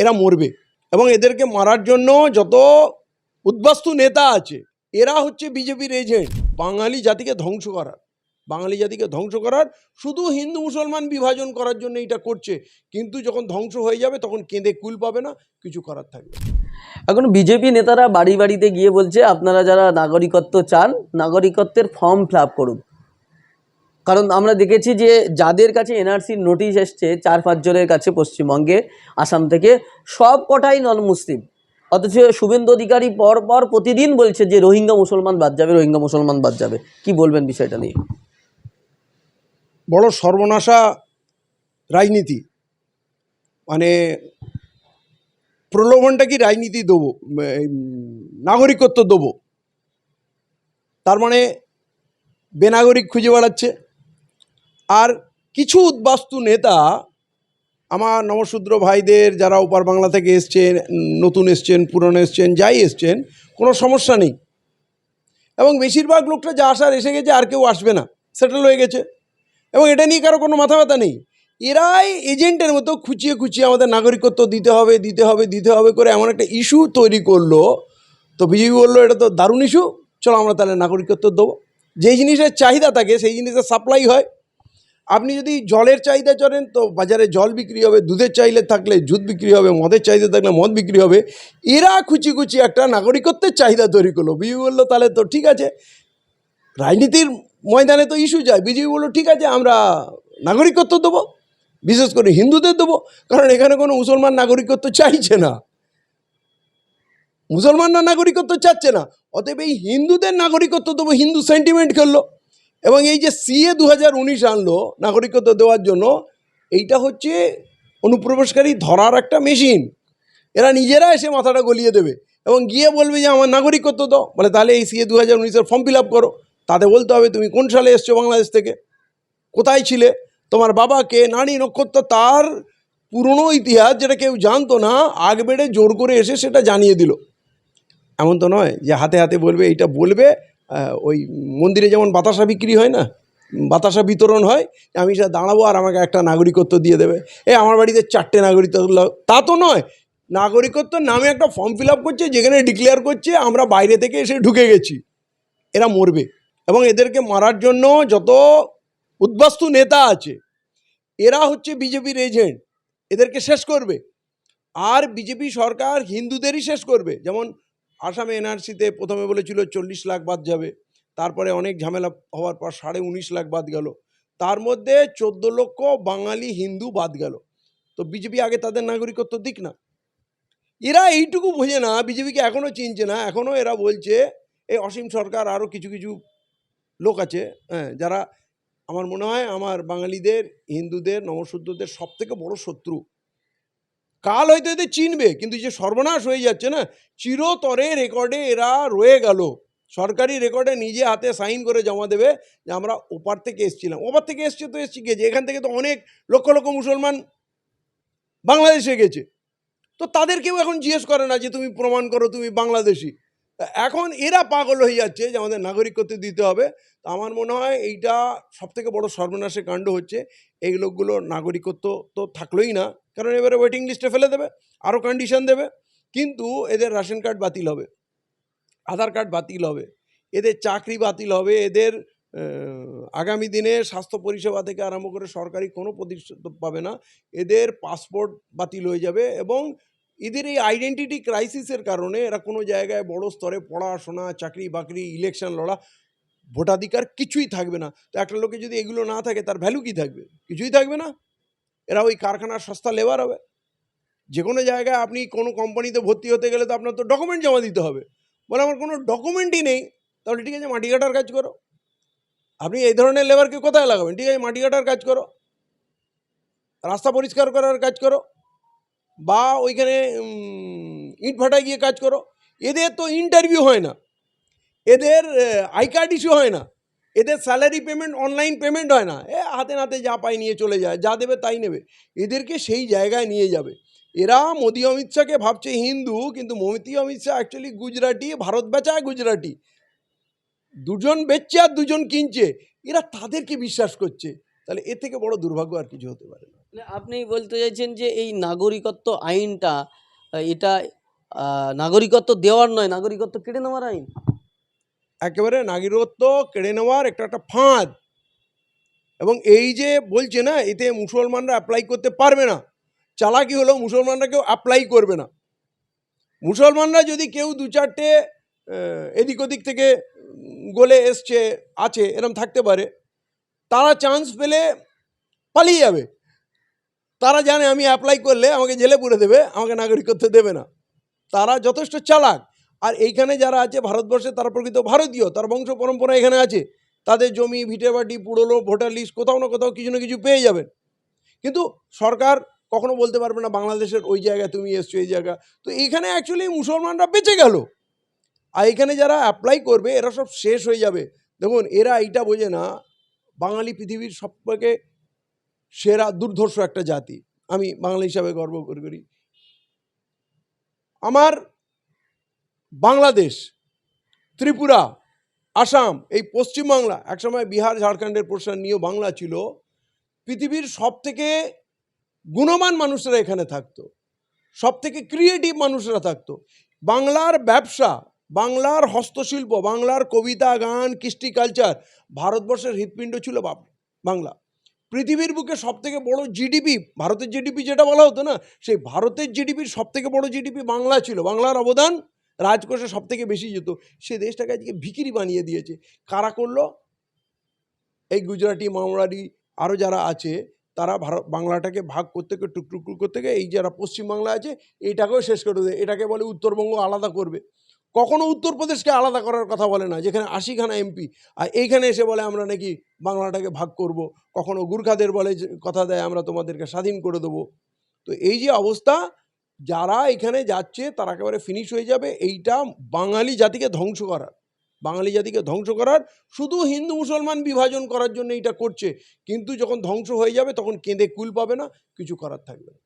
এরা মরবে। এবং এদেরকে মারার জন্য যত উদ্বাস্তু নেতা আছে, এরা হচ্ছে বিজেপির এজেন্ট বাঙালি জাতিকে ধ্বংস করার। বাঙালি জাতিকে ধ্বংস করার। শুধু হিন্দু মুসলমান বিভাজন করার জন্য এটা করছে। কিন্তু যখন ধ্বংস হয়ে যাবে, তখন কেঁদে কুল পাবে না, কিছু করার থাকবে এখন বিজেপি নেতারা বাড়ি বাড়িতে গিয়ে বলছে, আপনারা যারা নাগরিকত্ব চান, নাগরিকত্বের ফর্ম ফিল করুন। কারণ আমরা দেখেছি যে যাদের কাছে এনআরসির নোটিশ এসছে চার পাঁচজনের কাছে পশ্চিমবঙ্গে, আসাম থেকে, সব কটাই নন মুসলিম অথচ শুভেন্দু অধিকারী পর পর প্রতিদিন বলছে যে রোহিঙ্গা মুসলমান বাদ যাবে, রোহিঙ্গা মুসলমান বাদ যাবে। কি বলবেন বিষয়টা নিয়ে? বড় সর্বনাশা রাজনীতি। মানে প্রলোভনটা কি রাজনীতি দেবো? নাগরিকত্ব দেবো? তার মানে বেনাগরিক খুঁজে বেড়াচ্ছে। আর কিছু উদ্বাস্তু নেতা আমার নমশূদ্র ভাইদের যারা ওপার বাংলা থেকে এসছেন, নতুন এসছেন, পুরনো এসছেন, যাই এসছেন, কোনো সমস্যা নেই। এবং বেশিরভাগ লোকটা যা আসার এসে গেছে, আর কেউ আসবে না সেটেল হয়ে গেছে। এবং এটা নিয়ে কারও কোনো মাথা ব্যথা নেই। এরাই এজেন্টের মতো খুঁচিয়ে খুঁচিয়ে আমাদের নাগরিকত্ব দিতে হবে দিতে হবে দিতে হবে করে এমন একটা ইস্যু তৈরি করল। তো বিজেপি বলল, এটা তো দারুণ ইস্যু চলো আমরা তাহলে নাগরিকত্ব দেবো। যেই জিনিসের চাহিদা থাকে, সেই জিনিসের সাপ্লাই হয়। আপনি যদি জলের চাহিদা চলেন তো বাজারে জল বিক্রি হবে, দুধের চাইলে থাকলে দুধ বিক্রি হবে, মদের চাহিদা থাকলে মদ বিক্রি হবে। এরা খুচি খুচি একটা নাগরিকত্বের চাহিদা তৈরি করল। বিজেপি বলল, তাহলে তো ঠিক আছে। রাজনীতির ময়দানে তো ইস্যু যায়। বিজেপি বলল, ঠিক আছে, আমরা নাগরিকত্ব দেবো, বিশেষ করে হিন্দুদের দেবো, কারণ এখানে কোনো মুসলমান নাগরিকত্ব চাইছে না। মুসলমানরা নাগরিকত্ব চাচ্ছে না। অতএব এই হিন্দুদের নাগরিকত্ব দেবো, হিন্দু সেন্টিমেন্ট খেললো। এবং এই যে সিএ দু হাজার উনিশ আনলো নাগরিকত্ব দেওয়ার জন্য, এইটা হচ্ছে অনুপ্রবেশকারী ধরার একটা মেশিন। এরা নিজেরা এসে মাথাটা গলিয়ে দেবে এবং গিয়ে বলবে যে, আমার নাগরিকত্ব দাও। বলে, তাহলে এই সিএ দু হাজার উনিশের ফর্ম ফিল আপ করো। তাতে বলতে হবে, তুমি কোন সালে এসছো বাংলাদেশ থেকে? কোথায় ছিলে? তোমার বাবাকে নারী নক্ষত্র, তার পুরনো ইতিহাস যেটা কেউ জানতো না, আগ বেড়ে জোর করে এসে সেটা জানিয়ে দিল। এমন তো নয় যে হাতে হাতে বলবে, এইটা বলবে ওই মন্দিরে যেমন বাতাসা বিক্রি হয় না, বাতাসা বিতরণ হয়, আমি সেটা দাঁড়াবো আর আমাকে একটা নাগরিকত্ব দিয়ে দেবে। এ আমার বাড়িতে চারটে নাগরিকত্ব তা তো নয়। নাগরিকত্ব নামে একটা ফর্ম ফিল আপ করছে, যেখানে ডিক্লেয়ার করছে, আমরা বাইরে থেকে এসে ঢুকে গেছি। এরা মরবে। এবং এদেরকে মারার জন্য যত উদ্বাস্তু নেতা আছে, এরা হচ্ছে বিজেপির এজেন্ট এদেরকে শেষ করবে। আর বিজেপি সরকার হিন্দুদেরই শেষ করবে। যেমন আসামে এনআরসিতে প্রথমে বলেছিল চল্লিশ লাখ বাদ যাবে, তারপরে অনেক ঝামেলা হওয়ার পর সাড়ে উনিশ লাখ বাদ গেল। তার মধ্যে চোদ্দ লক্ষ বাঙালি হিন্দু বাদ গেল। তো বিজেপি আগে তাদের নাগরিকত্ব দিক না। এরা এইটুকু বোঝে না, বিজেপিকে এখনও চিনছে না এখনও এরা বলছে, এই অসীম সরকার আরও কিছু কিছু লোক আছে হ্যাঁ যারা আমার মনে হয় আমার বাঙালিদের, হিন্দুদের নমশূদ্রদের সব থেকে বড় শত্রু। কাল হয়তো এদের চিনবে, কিন্তু যে সর্বনাশ হয়ে যাচ্ছে না, চিরতরে রেকর্ডে এরা রয়ে গেল। সরকারি রেকর্ডে নিজে হাতে সাইন করে জমা দেবে যে আমরা ওপার থেকে এসেছিলাম। ওপার থেকে এসছে তো এসছি গেছে এখান থেকে তো অনেক লক্ষ লক্ষ মুসলমান বাংলাদেশে গেছে। তো তাদেরকেও এখন জিজ্ঞেস করে না যে তুমি প্রমাণ করো তুমি বাংলাদেশি। এখন এরা পাগল হয়ে যাচ্ছে যে আমাদের নাগরিকত্ব দিতে হবে। তো আমার মনে হয় এইটা সবথেকে বড় সর্বনাশের কাণ্ড হচ্ছে, এই লোকগুলো নাগরিকত্ব তো থাকলোই না। কারণ এবারে ওয়েটিং লিস্টে ফেলে দেবে আরও কন্ডিশন দেবে, কিন্তু এদের রেশন কার্ড বাতিল হবে, আধার কার্ড বাতিল হবে, এদের চাকরি বাতিল হবে, এদের আগামী দিনে স্বাস্থ্য পরিষেবা থেকে আরম্ভ করে সরকারি কোনো প্রতিষ্ঠা পাবে না, এদের পাসপোর্ট বাতিল হয়ে যাবে এবং এদের এই আইডেন্টিটি ক্রাইসিসের কারণে এরা কোনো জায়গায় বড় স্তরে পড়াশোনা, চাকরি বাকরি ইলেকশন লড়া, ভোটাধিকার কিছুই থাকবে না। তো একটা লোকে যদি এগুলো না থাকে, তার ভ্যালু কী থাকবে? কিছুই থাকবে না? এরা ওই কারখানার সস্তা লেবার হবে। যে কোনো জায়গায় আপনি কোনো কোম্পানিতে ভর্তি হতে গেলে তো আপনার তো ডকুমেন্ট জমা দিতে হবে। বলে আমার কোনো ডকুমেন্টই নেই, তাহলে ঠিক আছে মাটি কাটার কাজ করো। আপনি এই ধরনের লেবারকে কোথায় লাগাবেন? ঠিক আছে, মাটি কাটার কাজ করো। রাস্তা পরিষ্কার করার কাজ করো। বা ওইখানে ইট ভাটায় গিয়ে কাজ করো। এদের তো ইন্টারভিউ হয় না। এদের আই কার্ড ইস্যু হয় না। এদের স্যালারি পেমেন্ট অনলাইন পেমেন্ট হয় না। এ, হাতে নাতে যা পায় নিয়ে চলে যায়, যা দেবে তাই নেবে। এদেরকে সেই জায়গায় নিয়ে যাবে। এরা মোদি অমিত শাহকে ভাবছে হিন্দু, কিন্তু মোদি অমিত শাহ অ্যাকচুয়ালি গুজরাটি, ভারত বেচায় গুজরাটি। দুজন বেচছে আর দুজন কিনছে। এরা তাদেরকে বিশ্বাস করছে। তাহলে এর থেকে বড় দুর্ভাগ্য আর কিছু হতে পারে না। মানে আপনি বলতে চাইছেন যে এই নাগরিকত্ব আইনটা এটা নাগরিকত্ব দেওয়ার নয়, নাগরিকত্ব কেড়ে নেওয়ার আইন? একেবারে নাগরিকত্ব কেড়ে নেওয়ার একটা একটা ফাঁদ। এবং এই যে বলছে না, এতে মুসলমানরা অ্যাপ্লাই করতে পারবে না। চালাকি হলো মুসলমানরা কেউ অ্যাপ্লাই করবে না। মুসলমানরা যদি কেউ দু চারটে এদিক ওদিক থেকে গলে এসছে, আছে, এরম থাকতে পারে, তারা চান্স পেলে পালিয়ে যাবে। তারা জানে আমি অ্যাপ্লাই করলে আমাকে জেলে পুরে দেবে, আমাকে নাগরিকত্ব দেবে না। তারা যথেষ্ট চালাক। আর এইখানে যারা আছে ভারতবর্ষে, তারা প্রকৃত ভারতীয়, তার বংশ পরম্পরা এখানে আছে। তাদের জমি ভিটেবাটি পুরনো ভোটার লিস্ট কোথাও না কোথাও কিছু না কিছু পেয়ে যাবেন। কিন্তু সরকার কখনো বলতে পারবে না, বাংলাদেশের ওই জায়গায় তুমি এসছো, এই জায়গা তো এইখানে অ্যাকচুয়ালি মুসলমানরা বেঁচে গেল। আর এখানে যারা অ্যাপ্লাই করবে, এরা সব শেষ হয়ে যাবে। দেখুন, এরা এইটা বোঝে না, বাঙালি পৃথিবীর সবথেকে সেরা, দুর্ধর্ষ একটা জাতি। আমি বাঙালি হিসাবে গর্ব করি। আমার বাংলাদেশ, ত্রিপুরা, আসাম, এই পশ্চিমবাংলা, একসময় বিহার, ঝাড়খণ্ডের পোর্শন নিয়েও বাংলা ছিল, পৃথিবীর সব থেকে গুণমান মানুষরা এখানে থাকতো সব থেকে ক্রিয়েটিভ মানুষরা থাকতো। বাংলার ব্যবসা, বাংলার হস্তশিল্প, বাংলার কবিতা, গান, কৃষ্টি কালচার ভারতবর্ষের হৃৎপিণ্ড ছিল বাংলা। পৃথিবীর বুকে সব থেকে বড় জিডিপি ভারতের জিডিপি যেটা বলা হতো না, সেই ভারতের জিডিপির সব থেকে বড় জিডিপি বাংলা ছিল, বাংলার অবদান রাজকোষে সব থেকে বেশি যেত সে দেশটাকে আজকে ভিকিরি বানিয়ে দিয়েছে। কারা করল? এই গুজরাটি মামলারি আরও যারা আছে, তারা ভারত, বাংলাটাকে ভাগ করতে গিয়ে টুক টুক টুক করতে গিয়ে এই যারা পশ্চিমবাংলা আছে এইটাকেও শেষ করে দেবে এটাকে বলে উত্তরবঙ্গ আলাদা করবে। কখনো উত্তরপ্রদেশকে আলাদা করার কথা বলে না, যেখানে আশিখানা এমপি। আর এইখানে এসে বলে, আমরা নাকি বাংলাটাকে ভাগ করব। কখনো গুর্খাদের বলে কথা দেয়, আমরা তোমাদেরকে স্বাধীন করে দেবো। তো এই যে অবস্থা যারা এখানে যাচ্ছে, তারা একেবারে ফিনিশ হয়ে যাবে। এইটা বাঙালি জাতিকে ধ্বংস করার। বাঙালি জাতিকে ধ্বংস করার। শুধু হিন্দু মুসলমান বিভাজন করার জন্য এইটা করছে। কিন্তু যখন ধ্বংস হয়ে যাবে, তখন কেঁদে কুল পাবে না, কিছু করার থাকবে না।